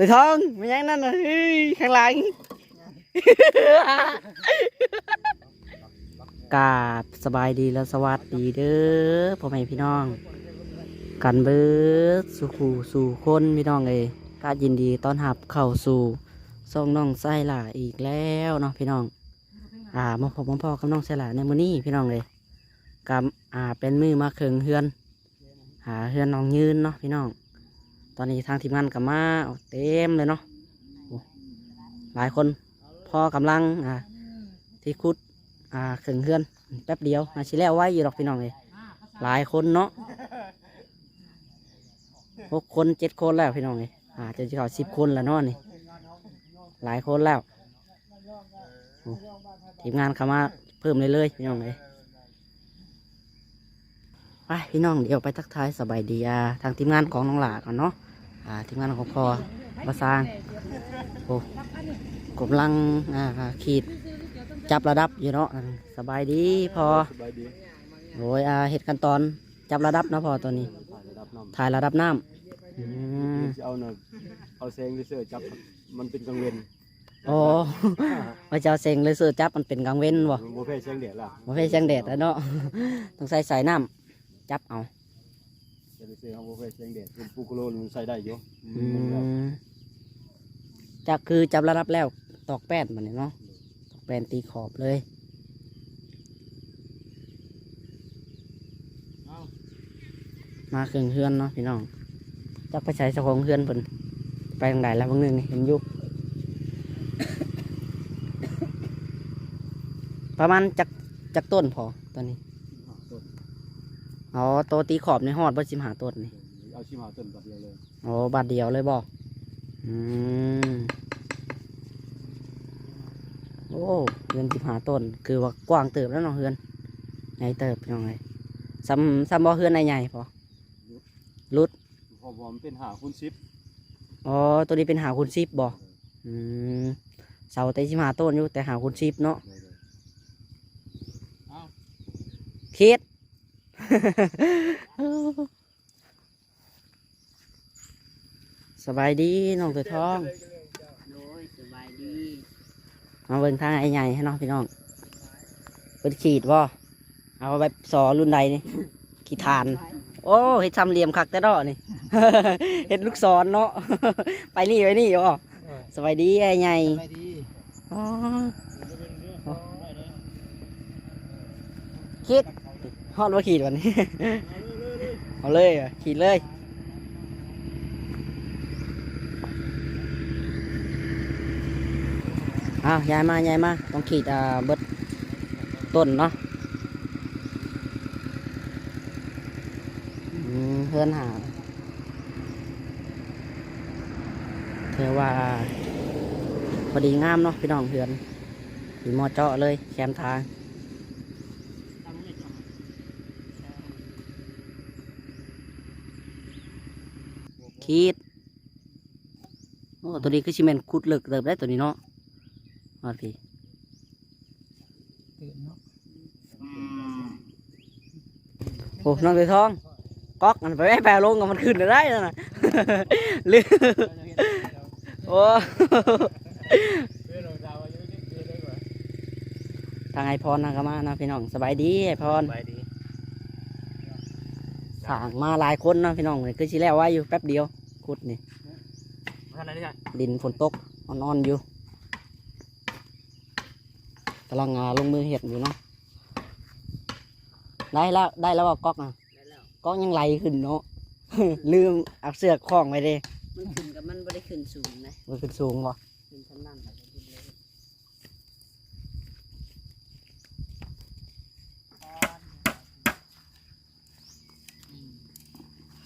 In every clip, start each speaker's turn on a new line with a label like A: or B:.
A: ตัวทองมันยังนั่นน่ะเฮ้ยข้างหลัง กราบสบายดีและสวัสดีเด้อพ่อแม่พี่น้อง กันเบิดสู่ขู่สู่คนพี่น้องเอยก็ยินดีต้อนรับเข้าสู่ส่งน้องไส้หล่าอีกแล้วเนาะพี่น้อง อ่ามาพบมาพอกับน้องไส้หล่าในมื้อนี้พี่น้องเลยกับอ่าเป็นมือมาเคิงเฮือน หาเฮือนน้องยืนเนาะพี่น้อง ตอนนี้ทางทีมงานกับมาเาเต็มเลยเนาะหลายคนพอกำลังอ่าที่คุดอ่าเคิงเฮือนแป๊บเดียวมาชิแล้วไว้อยู่ดอกพี่น้องเลยหลายคนเนาะหกคนเจ็ดคนแล้วพี่น้องเลยอ่าจะจะเขาสิบคนแล้วเนาะนี่หลายคนแล้วทีมงานเข้ามาเพิ่มเลยเลยพี่น้องเลยไปพี่น้องเดี๋ยวไปทักทายสบายดีอ่าทางทีมงานของน้องหลาก่อนเนาะ ทีมงานของพอประสร้างโอ้กำลังอ่าขีดจับระดับอยู่เนาะสบายดีพอ
B: สบายดี
A: โอ้ยอ่าเหตุการณ์ตอนจับระดับเนาะพอตัวนี้
B: ถ่ายระดับน้
A: ถ่ายระดับน้ำอืมำ
B: จะเอาเนาะเอาแซงเสื้อจับมันเป็นกังเวียน
A: โอ้ว่าจะเอาเซ็งเลยเสือจับมันเป็นกลางเว้นบ่
B: โมเพ่แซงเดียดล่ะ
A: บ่ให้แสงแดดแล้วเนาะต้องใส่สายน้ำจับเอา
B: จะไปซื้อเอาโมเพ่แซงเดียดเป็นปูกโลนใส่ได้อยู่
A: อืมจับคือจับระดับแล้ว ตอกแป้นมันนี่เนาะตอกแป้นตีขอบเลยมาเครื่องเฮือนเนาะพี่น้องจักไปใช้เจ้าของเฮือนเพิ่นไปทางใดแล้วบางนึงเห็นยู่ประมาณจักจักต้นพอตอนนี้ อ๋อโตตีขอบในหอดบ่สิมหาต้นนี่
B: เอาชิมหาต้นกับเดียวเลย
A: อ๋อบาทเดียวเลยบอกอืมโอ้เฮือนสิบหาต้น คือว่ากว้างเติบแล้วเนาะเฮือนใหญ่เติบพี่น้องเลยซ้ำซ้ำบ่เฮือนใหญ่ๆพอรุด
B: พอผมเป็นหาคุณซิป
A: อ๋อตัวนี้เป็นหาคุณซิบบ่อืมเสาแต่สิบหาต้นอยู่แต่หาคุณซิบเนาะคิด สบายดีน้องตัวทอง
C: โดยสบายดี
A: มาเบิ่งทางไอ้ใหญ่ให้น้องพี่น้องเป็นขีดบ่เอาแบบสอรุ่นใดนี่ขีดทาน โอ้เห็ดซ้ำเหลี่ยมคักแต่ดอกนี่เห็ดลูกศรเนาะไปนี่ไปนี่บ่สบายดีไอ้ใหญ่
B: ไปดี
A: อ๋อคิด ฮอดว่าขีดวันนี้เอาเลยขีดเลยอ้าวยายมายายมาต้องขีดอ่าเบิดต้นเนาะเพื่อนหาเธอว่าพอดีงามเนาะพี่น้องเพื่อนสีมอเจาะเลยแคมทาง ขีดโอ้ตัวนี้คือชิเมนขุดเหลึกเติบได้ตัวนี้เนาะมาพี่โอ้น้องเดือทองก๊อกมันไปแม่แปลลงกับมันขึ้นได้แล้วนะลืมโอ้ทางไอพรนะครับมานะพี่น้องสบายดีไอพร
B: ไปดี
A: สร้างมาหลายคนเนาะพี่น้องเลยคือชิแล้วไว้อยู่แป๊บเดียว ขุดนี่
B: ท่านไหนเนี่ย
A: ดินฝนตกนอนๆอยู่กำลังงาลงมือเห็ดอยู่เนาะได้แล้วได้แล้วว่าก๊อกอะ
C: ได้แล้ว
A: ก๊อกยังไหลขึ้นเนาะลืมเอาเสือกคล้องไว้เด้
C: มันขึ้นกับมันบ่ได้ขึ้นสูงนะ
A: มันขึ้นสูงบ่
C: ขึ้นชั้นนั่นแล้วก็ขึ้นเลย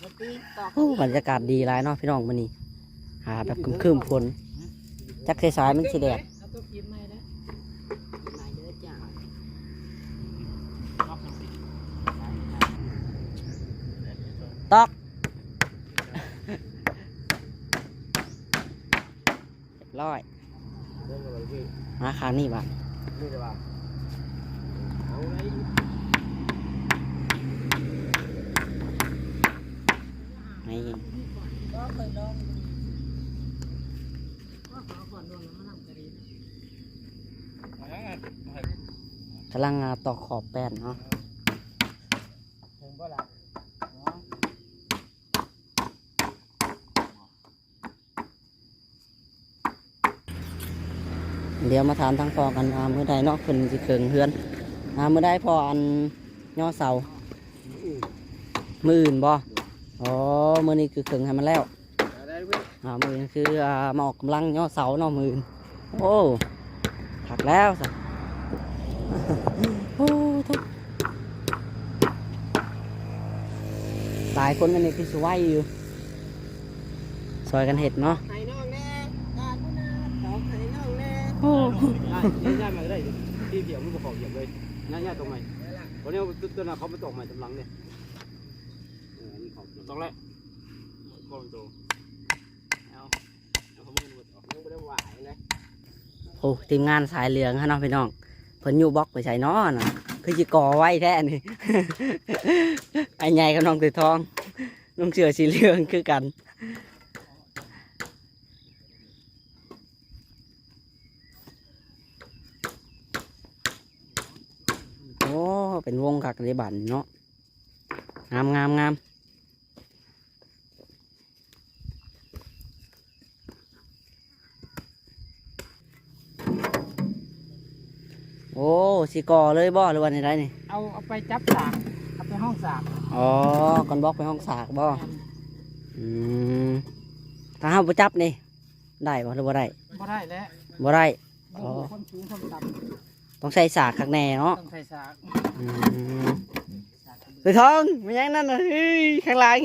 C: ปกติตอก
A: โอ้บรรยากาศดีหลายเนาะพี่น้องมันนี่หาแบบคึมๆฝนจักสายๆมันสิแดด
C: เอาตัวพิมพ์มาเด้อมาเด้อจ้า
A: ตอกร้อยมาคางนี่บ่ะ
B: นี่เลยว่าเอาไว้
A: นี่
C: ก็เคยลอง
A: กำลังอ่อขอบแป้นเนาะ
B: ถึงบ่ละ
A: เดี๋ยวมาถามทางพอกันอ่ามื้อใดเนาะเพิ่นสิเคิงเฮือนอ่ามื้อใดพออันย่อเสา มืออื่นบ่ อ๋อมื้อนี้คือเคิงให้มันแล้ว
B: ได้เว้ย
A: อ่ามื้อนี้คืออ่ามาออกกำลังย่อเสาเนาะมื้ออื่นโอ้ถักแล้วสิโอ้ทุกหลายคนกันนี่คือสวยอยู่ซอยกันเห็ดเนาะ
C: ไข่น้องแน่ตาคุณนะตอกไข่น้องแน่
A: โอ้
B: ง่ายง่ายมาได้ที่เดียวมันบ่ขอเหยียบเลยง่ายง่ายตรงไหนวันนี้ตัวน่ะเขามาตกใหม่ตำลังเนี่ยเอ อนี่ของตรงแรกก้อนโตเอาเอาเขามือหมดออกยังไม่ได้หวายนะ
A: โหทีมงานสายเหลืองฮะเน้องพี่น้องเพิ่นอยู่บล็อกไปใส่น้อน่ะคือจิก่อไว้แท้นี่ ไอ้ใหญ่กับน้องตือทอง น้องเสือสีเหลืองคือกันโอ้เป็นวงกักเลยบันเนาะงามงามงาม โอ้สิก่อเลยบ่หรือว่าในไรนี่
C: เอาเอาไปจับสากเอาไปห้องสาก
A: อ๋อก่อนบล็อกไปห้องสากบ่อืมถ้าห้าประจับนี่ได้บ่หรือว่าได้
C: บ่ได้แล้ว
A: บ่ได้
C: บ่รู้คนสูงคนต่
A: ต้องใส่สากข้างในเนาะำ
C: ต้องใส่สาก
A: อืมตือทองมันยังนั่นน่ะเฮ้ยข้างหลัง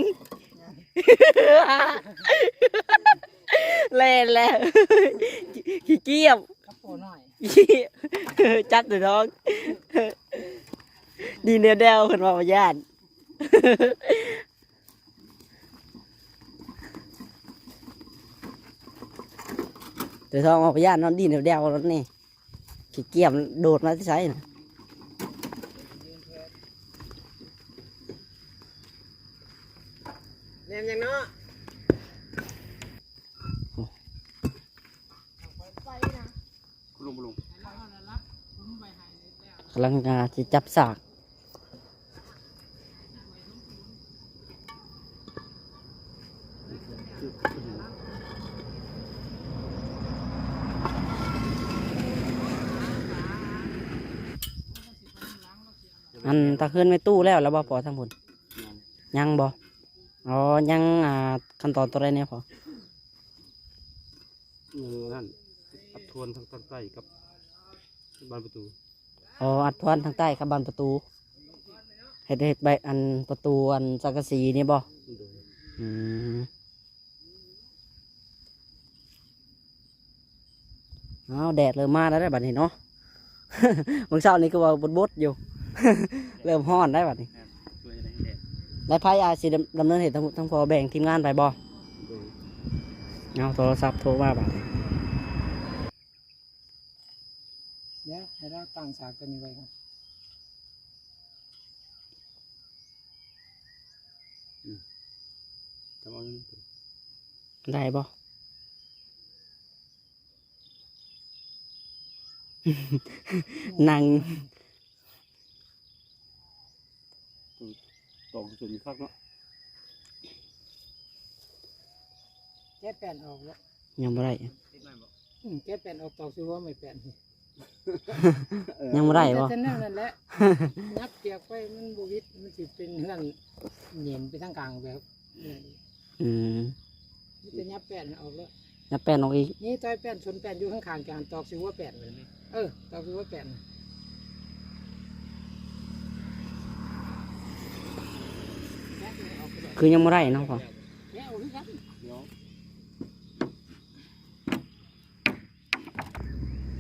A: เล่นแล้วขี้เกียจ
C: กระโปรงหน่อย
A: จัดเลยน้อง ดีเนื้อแดวคนมาประญาตตือทองมาประญานนอนดีเนื้อแดวรถนี่ขี้เกียจโดดมาที่ไสน่ะ
C: แนมยังเนาะ
B: ลุงลุง
A: กำลังจะจับสากอันตะเคืนไม่ตู้แล้วแล้วบ่พอทั้งผลยังบ่อ๋อยังอ่าขั้นตอนตัวใดเนี่ยพอ
B: นั่นอัดทวนทางทางใต้กับบานประตู
A: อ๋ออัดทวนทางใต้ครับบานประตูเห็ดเห็ดใบอันประตูอันสังกะสีนี่บ่
B: นี่โดย
A: อืมเอาแดดเริ่มมาแล้วได้บัดนี้เนาะ เมื่อเช้านี้ก็ว่าบดบดๆอยู่ เริ่มห้อนได้บัดนี้
B: ช่วยอะไรให้แดด
A: ได้ไพ่อาซีดำเนินเหตุทั้งทั้งพอแบ่งทีมงานไปบ่
B: โดย
A: เอาโทรศัพท์โทรมาบัดนี้
C: เดี๋ยว ให้เราตั้งสากตัวนี้ไว้ครับ
B: ทำเอาเงินไป
A: ได้บ่ นั่ง
B: ตอกส่วนมีคักเนาะ
C: แก้แป้นออกแล้ว
A: ยังบ่ได้
C: อืมแก้แป้นออกตอกซิว่าไม่แป้น
A: ยังบ่ได้บ่
C: แต่นั่นนั่นแหละนับเกียกไปมันบวิดมันสิเป็นเฮือนเหนียนไปทางกลางแบบนี้
A: อืม
C: มันจะยับแป้นออกแล้ว
A: นับแป้นออกอีก
C: นี่ต้อยแป้นชนแป้นอยู่ข้างๆกันตอกซิว่าแป้นเลยเออตอกซิว่าแป้นแป้นนี่ออกไปเลย
A: คือยังบ่ได้เนาะพอ
C: แก้วคื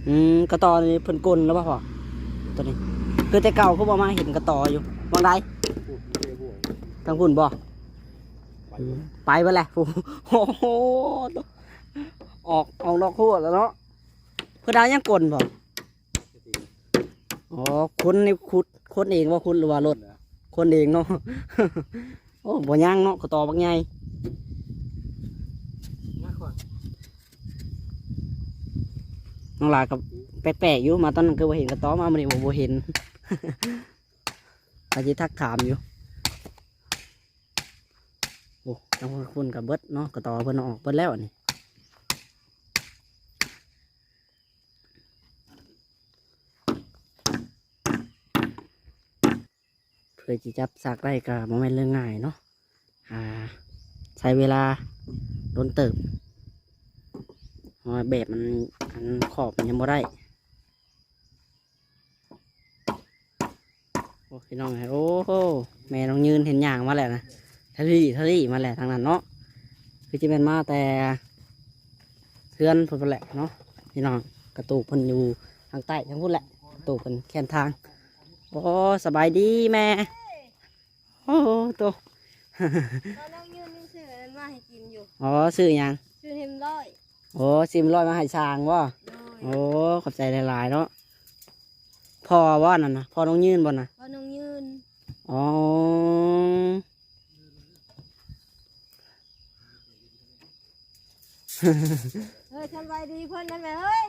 C: อื
A: มกระต่อนี่เพิ่นกลนแล้วบ่พอตัวนี้คือแต่เก่าเขาบ่มาเห็นกระต่ออยู่มองได้
B: พูดเรื่อยๆพูด
A: ทางพุ่นบ่
B: ไป
A: ไปแหละโอ้โหออกออกนอกขั้วแล้วเนาะเพื่นเอายังกลนบ่อ๋อคนนี่ขุดคนเองว่าคุณหรือว่ารถคนเองเนาะโอ้บ่ย่างเนาะกระต่อบักใหญ่
C: มาก่อน
A: น้องหลากับแปลกๆอยู่มาตอนนั้นก็บ่เห็นกระต้อมามันนี่บ่เห็นอาจจะทักถามอยู่โอ้จังคุณกับเบิดเนาะกระต่อเพิ่นออกเบิดแล้วอันนี่เพื่อจะจับสากได้ก็บ่แม่นเรื่องง่ายเนาะอ่าใช้เวลาโดนเติบ แบบมันอันขอบมันยังบ่ได้โอ้พี่น้องเอ้ยโอ้โหแม่น้องยืนเห็นอย่างมาแล้วนะทะลี่ทะลี่มาแล้วทางนั้นเนาะคือจะเป็นมาแต่เพื่อนเพิ่นแหละเนาะพี่น้องกระตูกเพิ่นอยู่ทางใต้ทั้งพุ่นแหละกระตูกเพิ่นแค่นทางโอ้สบายดีแม่โอ้โหตัว
D: เราต้องยืนซื้ออันนั้นมาให้กินอยู่
A: อ๋อซื้อหยัง
D: ซื้อเฮมร้อย
A: โอ้ซิมร้อยมาให้ช้างวะ
D: โดย
A: โอ้ขอบใจหลายๆเนาะพ่อว่านั่นนะพ่อน้องยืนบ่นะ
D: ว่าน้องยืน
A: อ๋อ
D: เฮ้ยสบายดีเพิ่นนั่นแหละเฮ้ย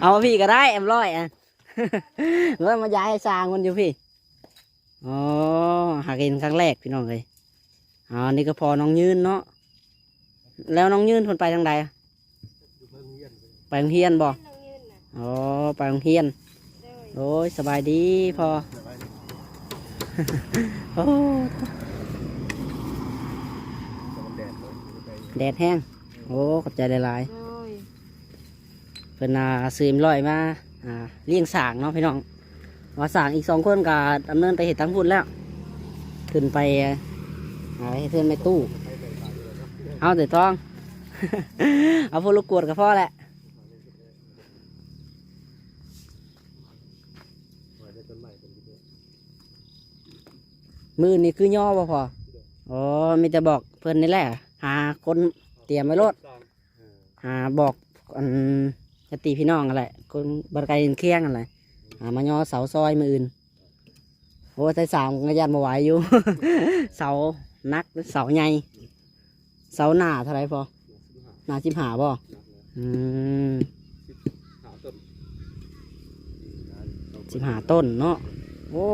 A: เอามาพี่ก็ได้แอมร้อยอะแล้วมาย้ายให้สร้างมันอยู่พี่อ๋อหากินครั้งแรกพี่น้องเลยอ๋อนี่ก็พอน้องยืนเนาะ แล้วน้องยืนคนไปทางใดอะไปโรงเรียนบ่
D: น้องยืนน่ะ
A: อ๋อไปโรงเรียน
D: โดย
A: โอ้ยสบายดีพอโอ้แดดแห้ง โอ้ขอบใจหลาย
D: โดย
A: ๆเพิ่นอ่าซื้อมลอยมาอ่าเลี้ยงสางเนาะพี่น้องว่าสางอีกสองคนก็ดำเนินไปเห็ดทั้งพุ่นแล้ว ขึ้นไปหาให้เพื่อนไม่ตู้ เอาแต่ต้อง เอาพวกลูกกวดกับพ่อแหละมือนี่คือย่อบ่พออ๋อมีแต่บอกเพิ่อนนี่แหละ หาคนเตรียมไว้รถหาบอกอันญาติพี่น้องอะไรคนบริการเคียงอะไรหามาย่อเสาซอยมืออื่นโอ้แต่สามก็ยันมาไหวอยู่ เสานักเสาใหญ่ เสาหน้าเท่าไรพอหน้าสิบหาบ่อืมสิบหาต้นเนาะโอ้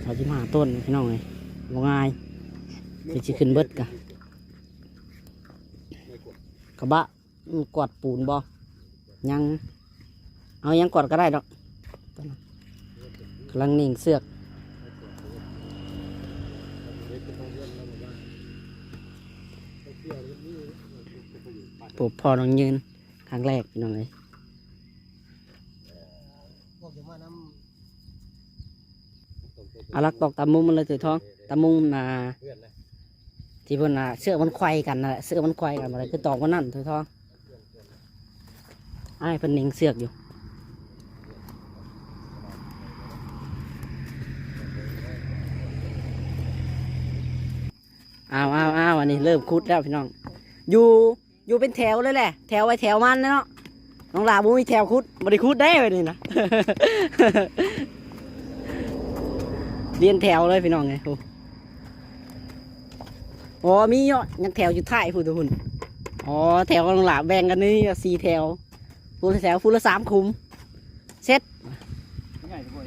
A: เสาสิบหาต้นพี่น้องเลยว่ง่ายคือสิขึ้นเบิดกะ
B: กด
A: กระบะกวาดปูนบ่ยัง เอายังกวาดก็ได้ดอกกำลังนิ่งเสือก ปลูกพอน้องยืนครั้งแรกพี่น้องเลย
C: อามาน้
A: เอาลักตอกตามมุมมันเลยถือท้องตามมุมน่ะที่พ่นน่ะเสื้อมันไขว้กันนะเสื้อมันไขว้กันอะไรคือตอกมันนั่นถือท้องไอ้เพิ่นนิ่งเสือกอยู่อ้าวอ้าวอ้าวอันนี้เริ่มคุดแล้วพี่น้อง อยู่ อยู่เป็นแถวเลยแหละ แถวไว้แถวมันเนาะน้องลาบุมีแถวคุดบริคุดได้เลยนี่นะเรียนแถวเลยพี่น้องไงโอ้มีเนาะยังแถวอยู่ท้ายพูดทุกคนอ๋อแถวน้องลาแบ่งกันนี่สี่แถวพูดแถวพูดละสามคุ้มเซ็ต
B: ใหญ่ทุกคน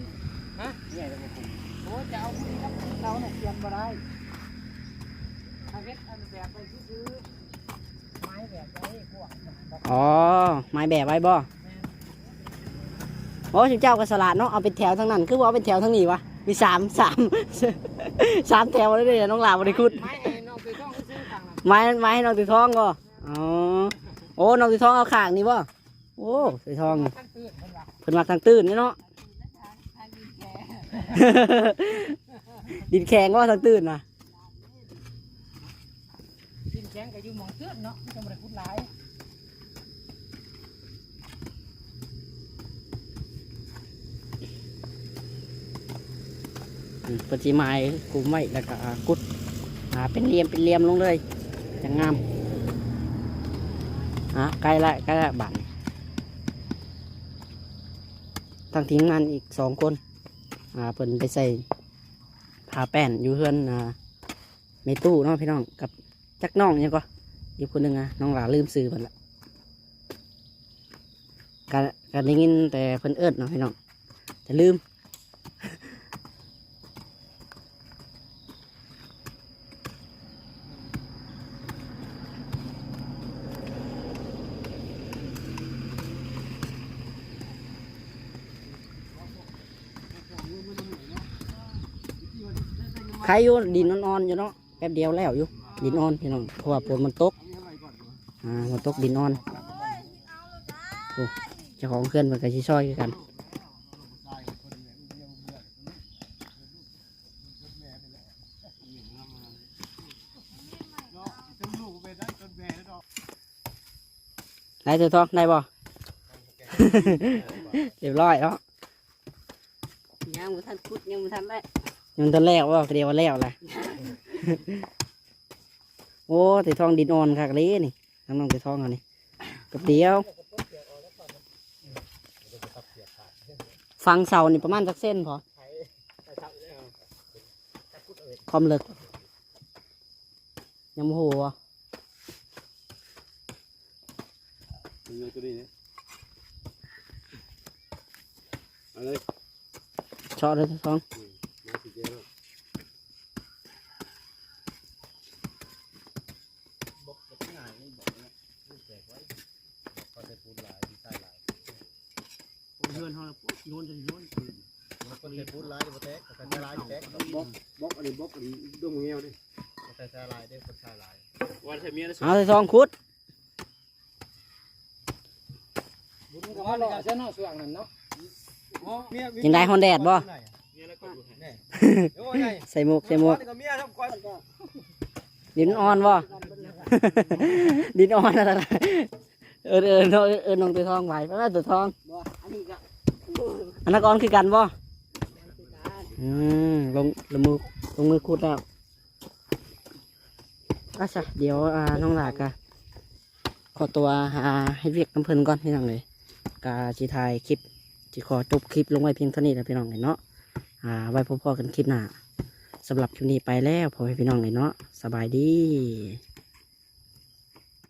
B: ฮะใหญ่ทุกคนำ
C: โอ้จะเอาคนนี้ครับเราเนี่ยเตรียมมาได้ทางเฮ็ดอันแบบไปซื้อไม้แบบไว้พวกแบบ
A: อ๋อไม้แบบไว้บ่โอ้ชิเจ้าก็สลัดเนาะเอาเป็นแถวทั้งนั้น คือว่าเอาเป็นแถวทั้งนี้วะมีสามสามสามแถวเลยเด้อน้องลาบริคุด
C: ไม้ไอ้นอกไปต้องซื้อต่างหาก
A: ไม้ไม้ให้น้องตีทองก็อ๋อโอ้น้องตีทองเอาข้างนี่บ่โอ้ตีทอง
C: ตั้งตื่นเพิ่นว่า
A: เพิ่นมาทางตื้นนี่เนาะดินแข็งว่าทางตื้นนะ
C: ดิน แข็งก็อยู่หมองเตือนเนาะมันจะบ่ได้พูดหลาย
A: อืมเพิ่นสิไม้คุมไว้แล้วก็กุดหาเป็นเหลี่ยมเป็นเหลี่ยมลงเลยจะงามอะใกล้ละใกล้ละบานทางทีมงานอีกสองคนอ่าเพิ่นไปใส่ผ้าแป้นอยู่เพื่อนอ่าในตู้เนาะพี่น้องกับ จักน้องเนี่ยงก็อีกคนหนึ่งอะน้องหลาลืมซื้อมันละการการได้ยินแต่เพิ่นเอิดเนาะพี่น้องแต่ลืมใครอยู่ดินอ่อนๆอยู่เนาะแป๊บเดียวแล้วอยู่ ดินอ่อนพี่น้องเพราะว่าฝนมันตกอ่ามันตกดินอ่อนโอ้เจ้าของเคลื่อนมันก็ชิซอยคือกันได้ตัวทองได้บ่เรียบร้อยแล้ว
C: ยังบ่ทันขุดยังบ่ทันได้
A: ยังตอนแรกว่าเดียวว่าแล้วแหละ โอ้ตีทองดินอ่อนคักเลยนี่น้ำน้องตีทองอันนี้กับเดียว ฟังเสานี่ประมาณสักเส้นพอความเลึกยังโมโหวะ
B: เงินตัวนี้เนี่ยเอาเลย
A: ชอบเลยตีทอง
B: มาสิเจ้า
C: เฮือนเฮาโยนจนโยน
E: คนเห็นพูดร้ายจะแตกแต่ลายแตก
B: บล็อกบล็ อกอันนี้บล็อกอันนี้ดวงเงี้ยวดิ
E: แต่ชาลายได้คนชาลาย
B: วันใช้เมียนะ
A: เอาตีทองคุด
C: บุญก็ว่าเราเส้นเนาะส่วงนั้นเนาะ
B: เมีย
A: ยังได้ฮอนแดดบ่
B: เมียแล้วก็ดูให้
E: โอ้ยไง
A: ใส่หมวกใส่หมวก
E: กับเมียทำก้อน
A: ดินอ่อนบ่ดินอ่อนอะไรเออเออเออเออน้องตัวทองไหวเพราะว่าตัวทอง
C: บ่อันนี้ก็
A: อันนั้นอ่อนคือกันบ่ อืมลงลงมือลงมือคูดแล้วก็ใช่เดี๋ยวอ่าน้องหลากะขอตัวหาให้เวียกน้ำเพลินก่อนพี่น้องเลยกาจีถ่ายคลิปจีขอจบคลิปลงไว้เพียงเท่านี้นะพี่น้องเลยเนาะอ่าไว้พบๆกันคลิปหน้าสำหรับคลิปนี้ไปแล้วพอให้พี่น้องเลยเนาะสบายดี